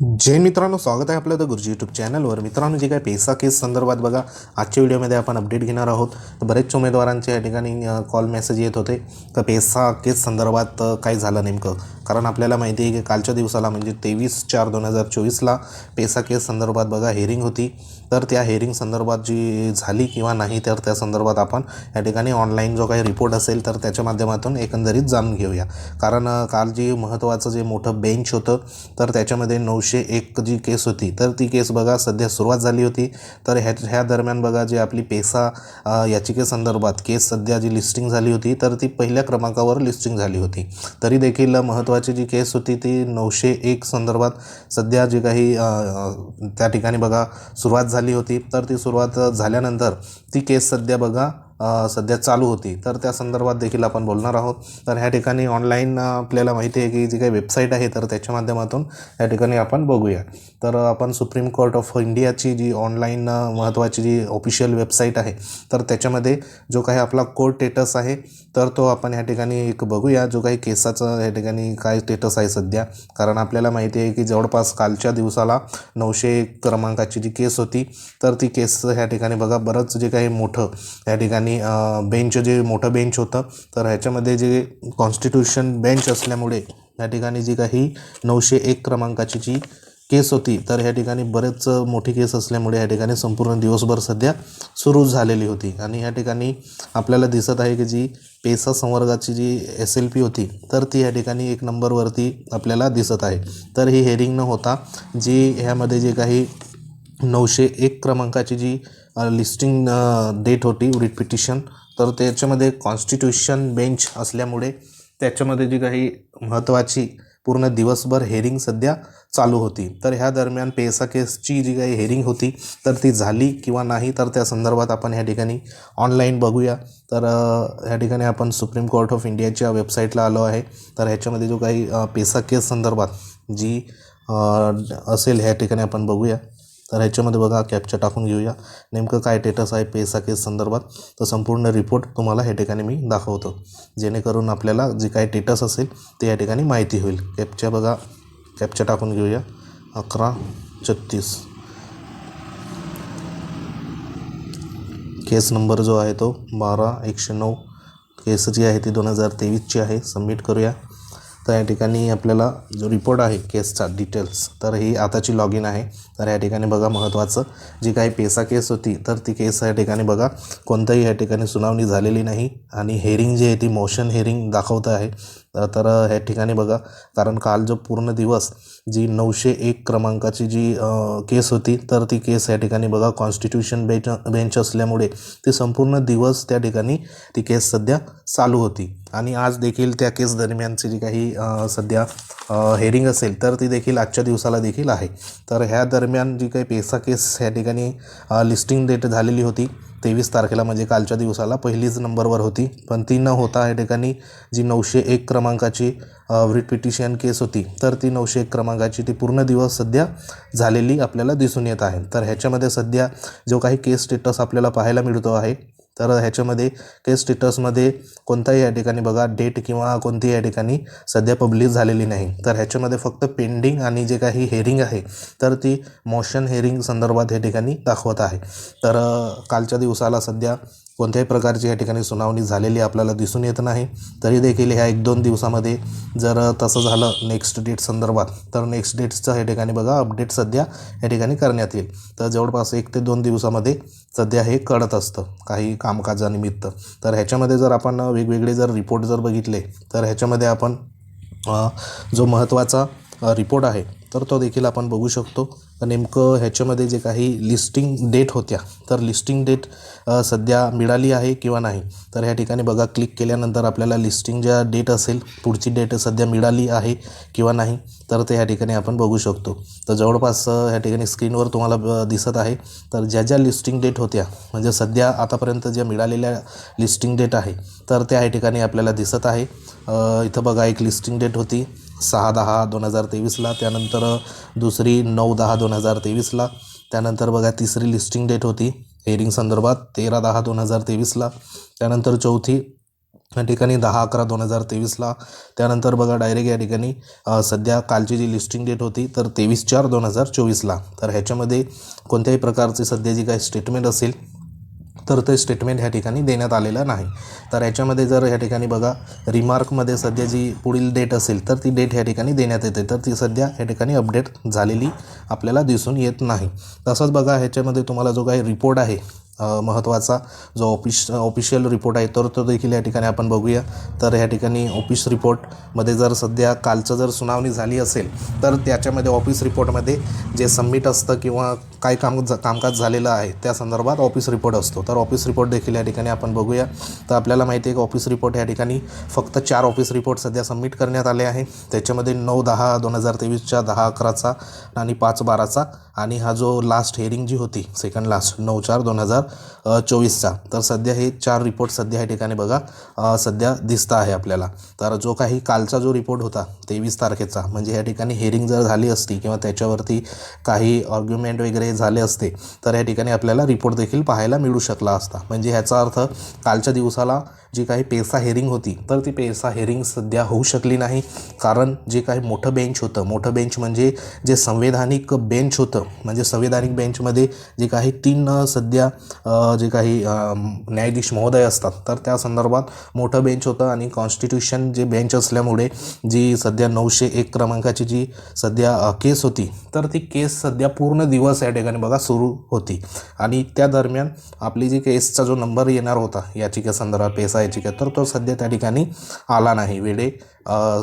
जय मित्रांनो स्वागत आहे आपलं तर गुरुजी यूट्यूब चॅनलवर मित्रांनो जे काय पैसा केस संदर्भात बघा आजच्या व्हिडिओमध्ये आपण अपडेट घेणार आहोत. तर बरेच उमेदवारांचे या ठिकाणी कॉल मेसेज येत होते. तर पैसा केस संदर्भात काय झालं नेमकं? कारण आपल्याला माहिती आहे की कालच्या दिवसाला म्हणजे तेवीस चार दोन हजार चोवीसला पेसा केस संदर्भात बघा हेअरिंग होती. तर त्या हेअरिंग संदर्भात जी झाली किंवा नाही तर त्या संदर्भात आपण या ठिकाणी ऑनलाईन जो काही रिपोर्ट असेल तर त्याच्या माध्यमातून एकंदरीत जाणून घेऊया. कारण काल जे महत्त्वाचं जे मोठं बेंच होतं तर त्याच्यामध्ये नऊशे एक जी केस होती. तर ती केस बघा सध्या सुरुवात झाली होती. तर ह्या ह्या दरम्यान बघा जे आपली पेसा याचिकेसंदर्भात केस सध्या जी लिस्टिंग झाली होती तर ती पहिल्या क्रमांकावर लिस्टिंग झाली होती. तरी देखील महत्त्वाची जी केस होती ती नऊशे एक संदर्भात सध्या जी काही त्या ठिकाणी बघा सुरुवात झाली होती. तर ती सुरुवात झाल्यानंतर ती केस सध्या बघा सध्या चालू होती. तर त्या संदर्भात देखील आपण बोलणार आहोत. तर ह्या ठिकाणी ऑनलाईन आपल्याला माहिती आहे की जी काही वेबसाईट आहे तर त्याच्या माध्यमातून या ठिकाणी आपण बघूया. तर आपण सुप्रीम कोर्ट ऑफ इंडियाची जी ऑनलाईन महत्त्वाची जी ऑफिशियल वेबसाईट आहे तर त्याच्यामध्ये जो काही आपला कोर्ट स्टेटस आहे तर तो आपण ह्या ठिकाणी एक बघूया. जो काही केसाचं ह्या ठिकाणी काय स्टेटस आहे सध्या. कारण आपल्याला माहिती आहे की जवळपास कालच्या दिवसाला नऊशे क्रमांकाची जी केस होती तर ती केस ह्या ठिकाणी बघा बरंच जे काही मोठं या ठिकाणी आणि बेंच जे मोठं बेंच होतं तर ह्याच्यामध्ये जे कॉन्स्टिट्यूशन बेंच असल्यामुळे या ठिकाणी जी काही नऊशे एक क्रमांकाची जी केस होती तर ह्या ठिकाणी बरेच मोठी केस असल्यामुळे या ठिकाणी संपूर्ण दिवसभर सध्या सुरू झालेली होती. आणि या ठिकाणी आपल्याला दिसत आहे की जी पेसा संवर्गाची जी एस एल पी होती तर ती ह्या ठिकाणी एक नंबरवरती आपल्याला दिसत आहे. तर ही हेरिंग न होता जी ह्यामध्ये जे काही नऊशे एक क्रमांकाची जी लिस्टिंग डेट होती रिट पिटिशन तर त्याच्यामध्ये कॉन्स्टिट्यूशन बेंच असल्यामुळे त्याच्यामध्ये जी काही महत्त्वाची पूर्ण दिवसभर हेरिंग सध्या चालू होती. तर ह्या दरम्यान पेसा केसची जी काही हेरिंग होती तर ती झाली किंवा नाही तर त्या संदर्भात आपण ह्या ठिकाणी ऑनलाईन बघूया. तर ह्या ठिकाणी आपण सुप्रीम कोर्ट ऑफ इंडियाच्या वेबसाईटला आलो आहे. तर ह्याच्यामध्ये जो काही पेसा केस संदर्भात जी असेल ह्या ठिकाणी आपण बघूया. तर ह्याच्यामध्ये बघा कॅप्चर टाकून घेऊया. नेमकं काय टेटस आहे पेसा केस संदर्भात? तर संपूर्ण रिपोर्ट तुम्हाला ह्या ठिकाणी मी दाखवतो. जेणेकरून आपल्याला जे काय टेटस असेल ते या ठिकाणी माहिती होईल. कॅपच्या बघा कॅप्चर टाकून घेऊया. अकरा छत्तीस. केस नंबर जो आहे तो बारा एकशे नऊ. केस जी आहे ती दोन हजार तेवीसची आहे. सबमिट करूया. तर या ठिकाणी आपल्याला जो रिपोर्ट आहे केसचा डिटेल्स तर ही आताची लॉग इन आहे. तर या ठिकाणी बघा महत्त्वाचं. जी काही पेसा केस होती तर ती केस या ठिकाणी बघा कोणत्याही या ठिकाणी सुनावणी झालेली नाही. आणि हेअरिंग जी आहे ती मोशन हेअरिंग दाखवत आहे. तर ह्या ठिकाणी बघा कारण काल जो पूर्ण दिवस जी नऊशे एक क्रमांकाची जी केस होती तर ती केस या ठिकाणी बघा कॉन्स्टिट्यूशन बेंच बेंच असल्यामुळे ती संपूर्ण दिवस त्या ठिकाणी ती केस सध्या चालू होती. आणि आज देखील त्या केस दरम्यानची जी काही सध्या हेअरिंग असेल तर ती देखील आजच्या दिवसाला देखील आहे. तर ह्या दरम्यान दरम्यान जी काही पेसा केस ह्या ठिकाणी लिस्टिंग डेट झालेली होती तेवीस तारखेला म्हणजे कालच्या दिवसाला पहिलीच नंबरवर होती. पण ती न होता या ठिकाणी जी नऊशे एक क्रमांकाची रिट पिटिशन केस होती तर ती नऊशे एक क्रमांकाची ती पूर्ण दिवस सध्या झालेली आपल्याला दिसून येत आहे. तर ह्याच्यामध्ये सध्या जो काही केस स्टेटस आपल्याला पाहायला मिळतो आहे तर ह्याच्यामध्ये केस स्टेटसमध्ये कोणताही या ठिकाणी बघा डेट किंवा कोणतीही या ठिकाणी सध्या पब्लिश झालेली नाही. तर ह्याच्यामध्ये फक्त पेंडिंग आणि जे काही हेअरिंग आहे तर ती मोशन हेअरिंग संदर्भात या ठिकाणी दाखवत आहे. तर कालच्या दिवसाला सध्या कोणत्याही प्रकारची या ठिकाणी सुनावणी झालेली आपल्याला दिसून येत नाही. तरी देखील ह्या एक दोन दिवसामध्ये जर तसं झालं नेक्स्ट डेट संदर्भात तर नेक्स्ट डेट्सचं या ठिकाणी बघा अपडेट सध्या या ठिकाणी करण्यात येईल. तर जवळपास एक ते दोन दिवसामध्ये सध्या हे कळत असतं काही कामकाजानिमित्त. तर ह्याच्यामध्ये जर आपण वेगवेगळे जर रिपोर्ट जर बघितले तर ह्याच्यामध्ये आपण जो महत्त्वाचा रिपोर्ट आहे तर तो देखील आपण बघू शकतो. तर नेमकं ह्याच्यामध्ये जे काही लिस्टिंग डेट होत्या तर लिस्टिंग डेट सध्या मिळाली आहे किंवा नाही? तर ह्या ठिकाणी बघा क्लिक केल्यानंतर आपल्याला लिस्टिंग ज्या डेट असेल पुढची डेट सध्या मिळाली आहे किंवा नाही तर ते ह्या ठिकाणी आपण बघू शकतो. तर जवळपास ह्या ठिकाणी स्क्रीनवर तुम्हाला ब- दिसत आहे. तर ज्या ज्या लिस्टिंग डेट होत्या म्हणजे सध्या आतापर्यंत ज्या मिळालेल्या लिस्टिंग डेट आहे तर त्या ह्या ठिकाणी आपल्याला दिसत आहे. इथं बघा एक लिस्टिंग डेट होती. सहा दहा दोन हजार तेवीसला त्यानंतर दुसरी नऊ दहा दोन हजार तेवीसला त्यानंतर बघा तिसरी लिस्टिंग डेट होती हेरिंग संदर्भात तेरा दहा दोन हजार तेवीसला त्यानंतर चौथी या ठिकाणी दहा अकरा दोन हजार तेवीसला त्यानंतर बघा डायरेक्ट या ठिकाणी सध्या कालची जी लिस्टिंग डेट होती तर तेवीस चार दोन हजार चोवीसला. तर ह्याच्यामध्ये कोणत्याही प्रकारची सध्या जी काही स्टेटमेंट असेल तर ते स्टेटमेंट ह्या ठिकाणी देण्यात आलेलं नाही. तर याच्यामध्ये जर ह्या ठिकाणी बघा रिमार्कमध्ये सध्या जी पुढील डेट असेल तर ती डेट ह्या ठिकाणी देण्यात येते. तर ती सध्या ह्या ठिकाणी अपडेट झालेली आपल्याला दिसून येत नाही. तसंच बघा ह्याच्यामध्ये तुम्हाला जो काही रिपोर्ट आहे महत्त्वाचा जो ऑफिश ऑफिशियल रिपोर्ट आहे तर तो देखील या ठिकाणी आपण बघूया. तर ह्या ठिकाणी ऑफिस रिपोर्टमध्ये जर सध्या कालचं जर सुनावणी झाली असेल तर त्याच्यामध्ये ऑफिस रिपोर्टमध्ये जे सबमिट असतं किंवा काय काम कामकाज झालेलं आहे त्या संदर्भात ऑफिस रिपोर्ट असतो. तर ऑफिस रिपोर्ट देखील या ठिकाणी आपण बघूया. तर आपल्याला माहिती आहे की ऑफिस रिपोर्ट या ठिकाणी फक्त चार ऑफिस रिपोर्ट सध्या सबमिट करण्यात आले आहे. त्याच्यामध्ये नऊ दहा दोन हजार तेवीसच्या दहा अकराचा आणि पाच बाराचा. आणि हा जो लास्ट हेअरिंग जी होती सेकंड लास्ट नऊ चार दोन हजार चोवीसचा. तर सध्या हे चार रिपोर्ट सध्या या ठिकाणी बघा सध्या दिसतं आहे आपल्याला. तर जो काही कालचा जो रिपोर्ट होता तेवीस तारखेचा म्हणजे या ठिकाणी हेअरिंग जर झाली असती किंवा त्याच्यावरती काही आर्ग्युमेंट वगैरे झाले असते तर या ठिकाणी आपल्याला रिपोर्ट देखील पाहायला मिळू शकला असता. म्हणजे ह्याचा अर्थ कालच्या दिवसाला जी काही पेसा हेरिंग होती तर ती पेसा हेरिंग सध्या होऊ शकली नाही. कारण जे काही मोठं बेंच होतं मोठं बेंच म्हणजे जे संवैधानिक बेंच होतं म्हणजे संवैधानिक बेंचमध्ये जे काही तीन सध्या जे काही न्यायाधीश महोदय असतात तर त्या संदर्भात मोठं बेंच होतं आणि कॉन्स्टिट्यूशन जे बेंच असल्यामुळे जी सध्या नऊशे एक क्रमांकाची जी सध्या केस होती तर ती केस सध्या पूर्ण दिवस या ठिकाणी बघा सुरू होती. आणि त्या दरम्यान आपली जी केसचा जो नंबर येणार होता याचिकेसंदर्भात पेसा याचिका तर तो सध्या त्या ठिकाणी आला नाही. वेळे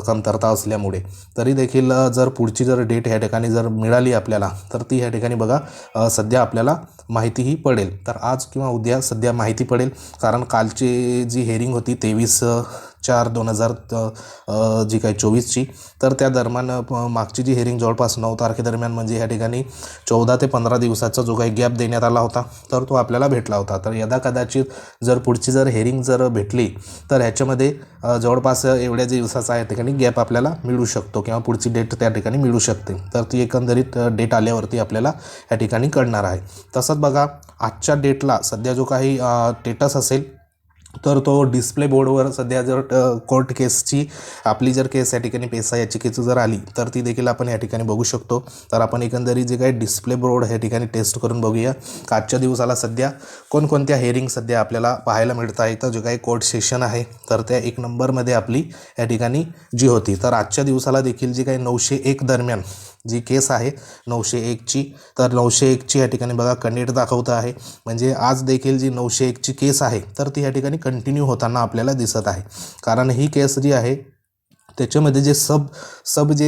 कमतरता असल्यामुळे. तरी देखील जर पुढची जर डेट ह्या ठिकाणी जर मिळाली आपल्याला तर ती ह्या ठिकाणी बघा सध्या आपल्याला माहितीही पडेल. तर आज किंवा उद्या सध्या माहिती पडेल. कारण कालची जी हेअरिंग होती तेवीस चार दोन हजार जी काही चोवीसची तर त्या दरम्यान मागची जी हेअरिंग जवळपास नऊ तारखेदरम्यान म्हणजे ह्या ठिकाणी चौदा ते पंधरा दिवसाचा जो काही गॅप देण्यात आला होता तर तो आपल्याला भेटला होता. तर यदा कदाचित जर पुढची जर हेअरिंग जर भेटली तर ह्याच्यामध्ये जवळपास एवढ्या दिवसाचा या ठिकाणी गॅप आपल्याला मिळू शकतो किंवा पुढची डेट त्या ठिकाणी मिळू शकते. तर ती एकंदरीत डेट आल्यावरती आपल्याला या ठिकाणी कळणार आहे. तसंच बघा आजच्या डेटला सध्या जो काही स्टेटस असेल तर तो डिस्प्ले बोर्डवर सध्या जर कोर्ट केसची आपली जर केस या ठिकाणी पेसा याचिकेची जर आली तर ती देखील आपण या ठिकाणी बघू शकतो. तर आपण एकंदरीत जे काही डिस्प्ले बोर्ड या ठिकाणी टेस्ट करून बघूया. का आजच्या दिवसाला सध्या कोणकोणत्या हेअरिंग सध्या आपल्याला पाहायला मिळत आहे तर जे काही कोर्ट सेशन आहे तर त्या एक नंबरमध्ये आपली या ठिकाणी जी होती. तर आजच्या दिवसाला देखील जी काही नऊशे एक दरम्यान जी केस आहे नऊशे एकची तर नऊशे एकची या ठिकाणी बघा कनेक्ट दाखवतं आहे. म्हणजे आज देखील जी नऊशे एकची केस आहे तर ती या ठिकाणी कंटिन्यू होताना आपल्याला दिसत आहे. कारण ही केस जी आहे त्याच्यामध्ये जे सब सब जे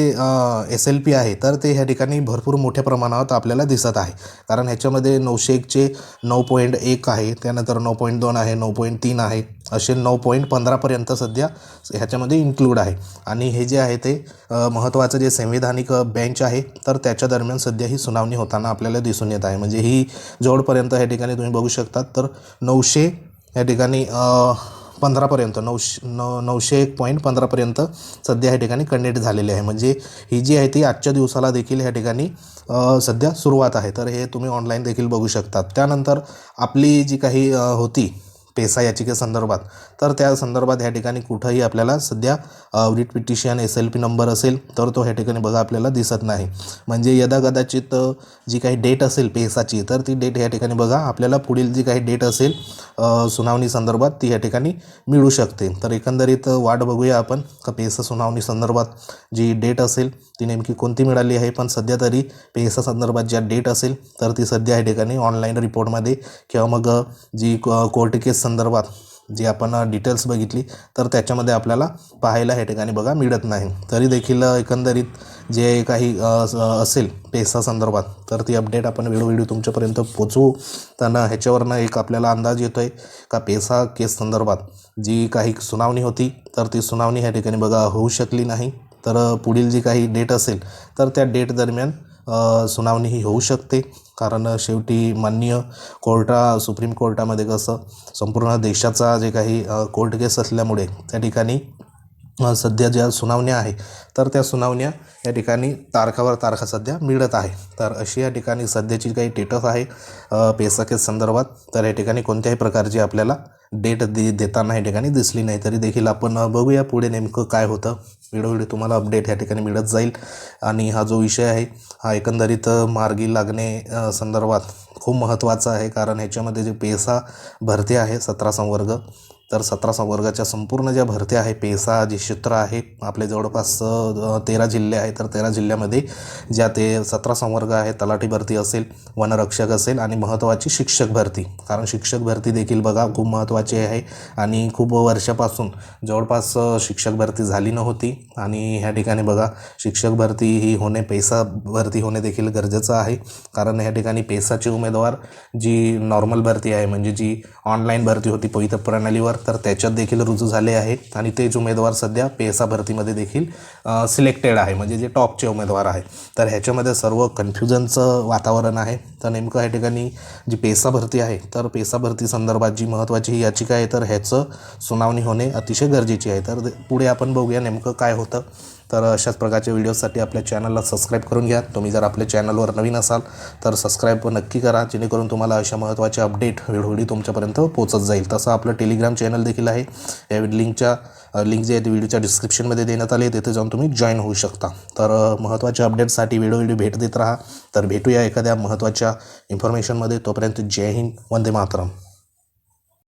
एस एल पी आहे तर ते ह्या ठिकाणी भरपूर मोठ्या प्रमाणात आपल्याला दिसत आहे. कारण ह्याच्यामध्ये नऊशे एकचे नऊ पॉईंट एक आहे त्यानंतर नऊ पॉईंट दोन आहे नऊ पॉईंट तीन आहे. असे नऊ पॉईंट पंधरापर्यंत सध्या ह्याच्यामध्ये इन्क्लूड आहे. आणि हे जे आहे ते महत्त्वाचं जे संविधानिक बेंच आहे तर त्याच्या दरम्यान सध्या ही सुनावणी होताना आपल्याला दिसून येत आहे. म्हणजे ही जवळपर्यंत ह्या ठिकाणी तुम्ही बघू शकतात तर नऊशे या ठिकाणी पंधरापर्यंत नऊशे नऊ नऊशे एक पॉईंट पंधरापर्यंत सध्या ह्या ठिकाणी कंडेट झालेली आहे. म्हणजे ही जी आहे ती आजच्या दिवसाला देखील ह्या ठिकाणी सध्या सुरुवात आहे. तर हे तुम्ही ऑनलाईन देखील बघू शकतात. त्यानंतर आपली जी काही होती पेसा याचिकेसंदर्भात तर त्या संदर्भात ह्या ठिकाणी कुठंही आपल्याला सध्या writ petition S L P number असेल तर तो ह्या ठिकाणी बघा आपल्याला दिसत नाही. म्हणजे यदा कदाचित जी काही डेट असेल पेसाची तर ती डेट ह्या ठिकाणी बघा आपल्याला पुढील जी काही डेट असेल सुनावणी संदर्भात ती या ठिकाणी मिळू शकते. तर एकंदरीत वाट बघूया आपण का पेसा सुनावणी संदर्भात जी डेट असेल ती नेमकी कोणती मिळाली आहे? पण सध्या तरी पेसा संदर्भात ज्या डेट असेल तर ती सध्या या ठिकाणी ऑनलाईन रिपोर्टमध्ये किंवा मग जी कोर्ट केस संदर्भात जी आपण डिटेल्स बघितली तर त्याच्यामध्ये आपल्याला पाहायला ह्या ठिकाणी बघा मिळत नाही. तरी देखील एकंदरीत जे काही असेल पेसा संदर्भात तर ती अपडेट आपण वेळोवेळी तुमच्यापर्यंत पोचवू त्यांना ह्याच्यावरनं एक आपल्याला अंदाज येतो आहे का पेसा केस संदर्भात जी काही सुनावणी होती तर ती सुनावणी ह्या ठिकाणी बघा होऊ शकली नाही. तर पुढील जी काही डेट असेल तर त्या डेट दरम्यान सुनावणी ही होऊ शकते. कारण शेवटी माननीय कोर्टा सुप्रीम कोर्टामध्ये कसं संपूर्ण देशाचा जे काही कोर्ट केस असल्यामुळे त्या ठिकाणी सध्या ज्या सुनावण्या आहे तर त्या सुनावण्या या ठिकाणी तारखावर तारखा सध्या मिळत आहे. तर अशी या ठिकाणी सध्याची काही टेटस आहे पेसाकेस पेसा केस संदर्भात तर या ठिकाणी कोणत्याही प्रकारची आपल्याला डेट दे देताना या ठिकाणी दिसली नाही. तरी देखील आपण बघूया पुढे नेमकं काय होतं. वेळोवेळी तुम्हाला अपडेट या ठिकाणी मिळत जाईल. आणि हा जो विषय आहे हा एकंदरीत मार्गी लागणे संदर्भात खूप महत्त्वाचा आहे. कारण ह्याच्यामध्ये जे पेसा भरती आहे सतरा संवर्ग तर सतरा संवर्गाच्या संपूर्ण ज्या भरत्या आहे पेसा जे क्षेत्र आहे आपले जवळपास तेरा जिल्हे आहे तर तेरा जिल्ह्यामध्ये ज्या ते सतरा संवर्ग आहे तलाठी भरती असेल वनरक्षक असेल आणि महत्त्वाची शिक्षक भरती. कारण शिक्षक भरती देखील बघा खूप महत्त्वाची आहे. आणि खूप वर्षापासून जवळपास शिक्षक भरती झाली नव्हती. आणि ह्या ठिकाणी बघा शिक्षक भरती ही होणे पैसा भरती होणे देखील गरजेचं आहे. कारण ह्या ठिकाणी पेसाचे उमेदवार जी नॉर्मल भरती आहे म्हणजे जी ऑनलाईन भरती होती पवित्र प्रणालीवर तर त्याच्यात देखील रुजू झाले आहे. आणि तेच उमेदवार सध्या पेसा भरतीमध्ये देखील सिलेक्टेड आहे. म्हणजे जे टॉपचे उमेदवार आहे. तर ह्याच्यामध्ये सर्व कन्फ्युजनचं वातावरण आहे. तर नेमकं ह्या ठिकाणी जी पेसा भरती आहे तर पेसा भरती संदर्भात जी महत्त्वाची ही याचिका आहे तर ह्याचं सुनावणी होणे अतिशय गरजेची आहे. तर पुढे आपण बघूया नेमकं काय होतं. तर अशाच प्रकारच्या व्हिडिओसाठी आपल्या चॅनलला सबस्क्राईब करून घ्या. तुम्ही जर आपल्या चॅनलवर नवीन असाल तर सबस्क्राईब नक्की करा. जेणेकरून तुम्हाला अशा महत्त्वाचे अपडेट वेळोवेळी तुमच्यापर्यंत पोहोचत जाईल. तसं आपलं टेलिग्राम चॅनल देखील आहे. या लिंकच्या लिंक जे आहे ते व्हिडिओच्या डिस्क्रिप्शनमध्ये देण्यात आले. तिथे जाऊन तुम्ही जॉईन होऊ शकता. तर महत्त्वाच्या अपडेट्ससाठी वेळोवेळी भेट देत राहा. तर भेटूया एखाद्या महत्त्वाच्या इन्फॉर्मेशनमध्ये तोपर्यंत जय हिंद. वंदे मातरम.